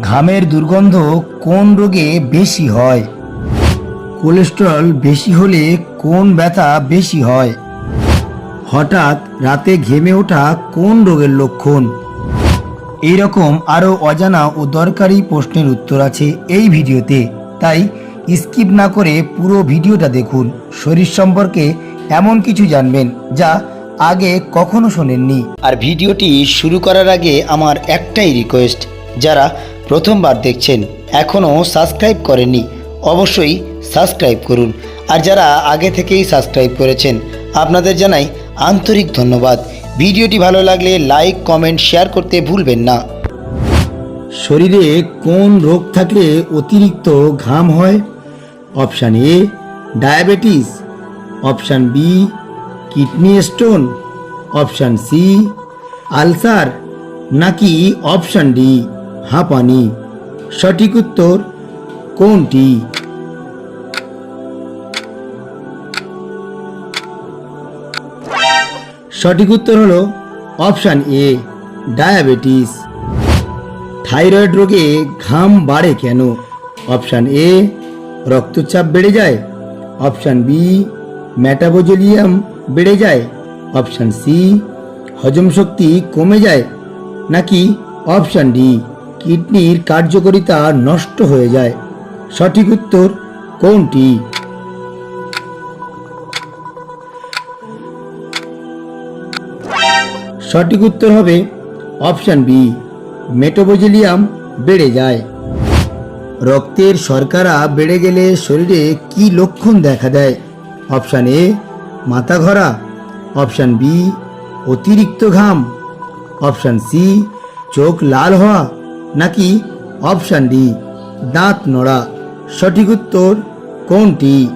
ঘামের দুর্গন্ধ কোন রোগে বেশি হয়? কোলেস্টেরল বেশি হলে কোন ব্যথা বেশি হয়? হঠাৎ রাতে ঘেমে ওঠা কোন রোগের লক্ষণ? এই রকম আরও অজানা ও দরকারি প্রশ্নের উত্তর আছে এই ভিডিওতে, তাই স্কিপ না করে পুরো ভিডিওটা দেখুন। শরীর সম্পর্কে এমন কিছু জানবেন যা আগে কখনো শোনেননি। আর ভিডিওটি শুরু করার আগে আমার একটাই রিকোয়েস্ট যারা প্রথমবার দেখছেন এখনও সাবস্ক্রাইব করেননি অবশ্যই সাবস্ক্রাইব করুন। আর যারা আগে থেকেই সাবস্ক্রাইব করেছেন আপনাদের জানাই আন্তরিক ধন্যবাদ। ভিডিওটি ভালো লাগলে লাইক কমেন্ট শেয়ার করতে ভুলবেন না। শরীরে কোন রোগ থাকলে অতিরিক্ত ঘাম হয়? Option A diabetes option B kidney stone option C ulcer নাকি অপশান ডি হাঁপানি সঠিক উত্তর কোনটি? সঠিক উত্তর হলো অপশান এ ডায়াবেটিস থাইরয়েড রোগে ঘাম বাড়ে কেন? অপশান এ রক্তচাপ বেড়ে যায়। অপশান বি ম্যাটাবোজোলিয়াম বেড়ে যায়। অপশান সি হজম শক্তি কমে যায় নাকি অপশান ডি কিডনির কার্যকারিতা নষ্ট হয়ে যায়? সঠিক উত্তর কোনটি? সঠিক উত্তর হবে অপশান বি মেটোবোজেলিয়াম বেড়ে যায়। রক্তের শর্করা বেড়ে গেলে শরীরে কি লক্ষণ দেখা দেয়? অপশান এ মাথা ঘোরা অপশান বি, অতিরিক্ত ঘাম। অপশান সি, চোখ লাল হওয়া। নাকি অপশান ডি, দাঁত নড়া। সঠিক উত্তর কোনটি?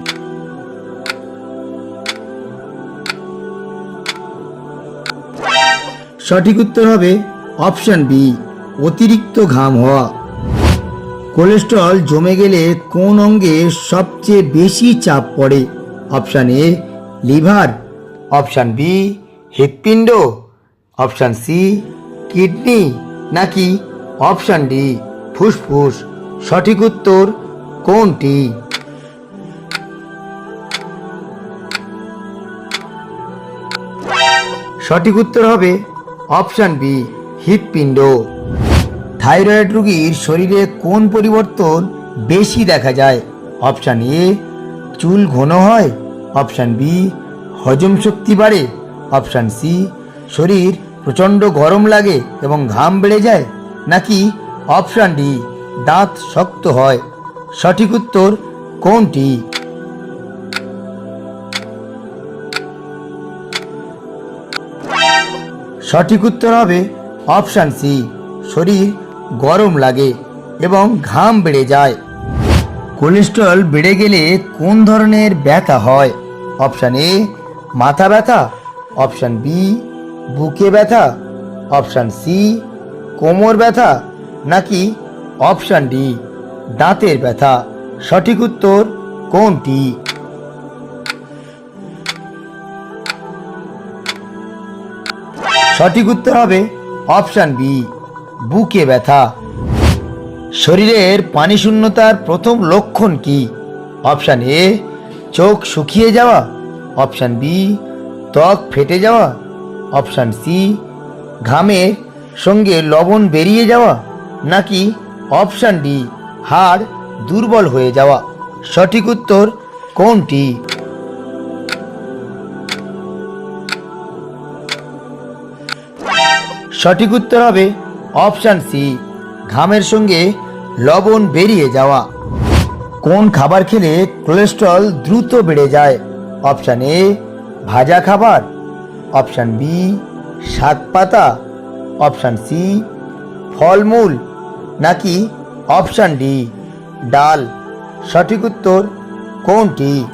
সঠিক উত্তর হবে অপশান বি, অতিরিক্ত ঘাম হওয়া। কোলেস্ট্রল জমে গেলে কোন অঙ্গে সবচেয়ে বেশি চাপ পড়ে? Option A, liver. Option B, হৃৎপিণ্ড। Option C, kidney. নাকি অপশান ডি, ফুসফুস। সঠিক উত্তর কোনটি? সঠিক উত্তর হবে অপশান বি, হৃৎপিণ্ড। থাইরয়েড রোগীর শরীরে কোন পরিবর্তন বেশি দেখা যায়? অপশান এ, চুল ঘন হয়। অপশান বি হজম শক্তি বাড়ে, অপশান সি শরীর প্রচণ্ড গরম লাগে এবং ঘাম বেড়ে যায়, নাকি অপশান ডি দাঁত শক্ত হয়? সঠিক উত্তর কোনটি? সঠিক উত্তর হবে অপশান সি শরীর গরম লাগে এবং ঘাম বেড়ে যায়। কোলেস্ট্রল বেড়ে গেলে কোন ধরনের ব্যথা হয়? অপশান এ মাথা ব্যথা অপশান বি বুকে ব্যথা অপশান সি কোমর ব্যথা, নাকি অপশান ডি দাঁতের ব্যথা? সঠিক উত্তর কোনটি? সঠিক উত্তর হবে অপশান বি বুকে ব্যথা। শরীরের পানি শূন্যতার প্রথম লক্ষণ কি? অপশান এ চোখ শুকিয়ে যাওয়া অপশান বি, ত্বক ফেটে যাওয়া। অপশান সি, ঘামের সঙ্গে লবণ বেরিয়ে যাওয়া। নাকি অপশান ডি, হাড় দুর্বল হয়ে যাওয়া। সঠিক উত্তর কোনটি? সঠিক উত্তর হবে অপশান সি, ঘামের সঙ্গে লবণ বেরিয়ে যাওয়া। কোন খাবার খেলে কোলেস্ট্রল দ্রুত বেড়ে যায়? অপশান এ, ভাজা খাবার। অপশান বি, শাক পাতা। অপশান সি, ফলমূল। নাকি অপশান ডি, ডাল। সঠিক উত্তর কোনটি?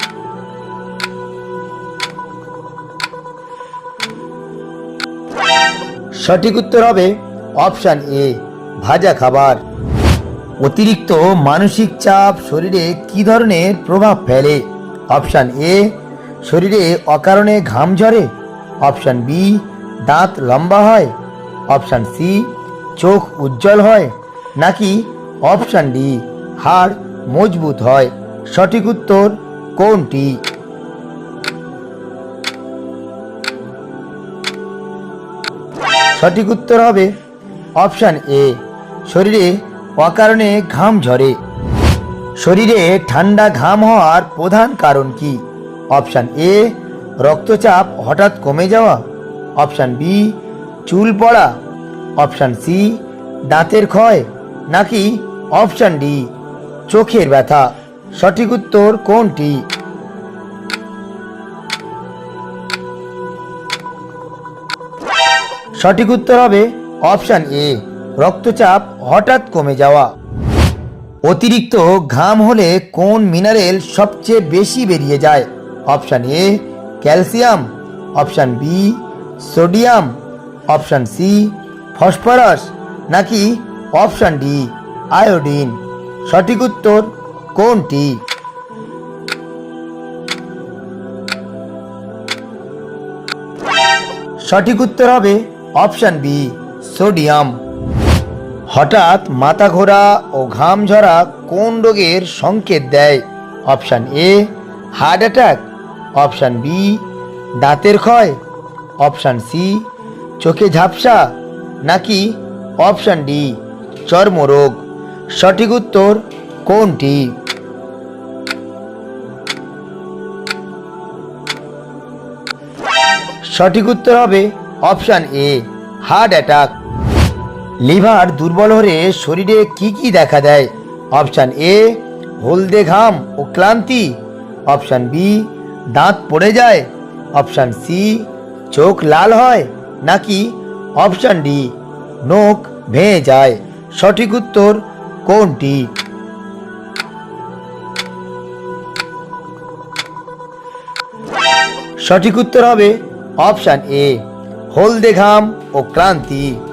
সঠিক উত্তর হবে অপশান এ, ভাজা খাবার। অতিরিক্ত মানসিক চাপ শরীরে কি ধরনের প্রভাব ফেলে? অপশান এ শরীরে অকারণে ঘাম ঝরে, অপশান বি, দাঁত লম্বা হয়, অপশান সি, চোখ উজ্জ্বল হয়, নাকি অপশান ডি, হাড় মজবুত হয়? সঠিক উত্তর কোনটি? সঠিক উত্তর হবে অপশান এ, শরীরে অকারণে ঘাম ঝরে। শরীরে ঠান্ডা ঘাম হওয়ার প্রধান কারণ কি? অপশান এ, রক্তচাপ হঠাৎ কমে যাওয়া। অপশান বি, চুল পড়া। অপশান সি, দাঁতের ক্ষয়। নাকি অপশান ডি, চোখের ব্যথা। সঠিক উত্তর কোনটি? সঠিক উত্তর হবে অপশান এ, রক্তচাপ হঠাৎ কমে যাওয়া। অতিরিক্ত ঘাম হলে কোন মিনারেল সবচেয়ে বেশি বেরিয়ে যায়? Option A, calcium, option B, sodium, option C, phosphorus, নাকি অপশান ডি, আয়োডিন? সঠিক উত্তর কোনটি? সঠিক উত্তর হবে অপশান বি, সোডিয়াম। হঠাৎ মাথা ঘোরা ও ঘাম ঝরা কোন রোগের সংকেত দেয়? Option A, heart attack option B, দাঁতের ক্ষয়। অপশান সি, চোখে ঝাপসা। নাকি অপশান ডি, চর্মরোগ। সঠিক উত্তর কোনটি? সঠিক উত্তর হবে option A, heart attack. Liver দুর্বল হলে শরীরে কি কি দেখা দেয়? অপশান এ, হলদে ঘাম ও ক্লান্তি। অপশান বি দাঁত পড়ে যায়? অপশান সি চোখ লাল হয় নাকি অপশান ডি নখ ভেঙে যায়? সঠিক উত্তর কোনটি? সঠিক উত্তর হবে অপশান এ হলদে ঘাম ও ক্লান্তি।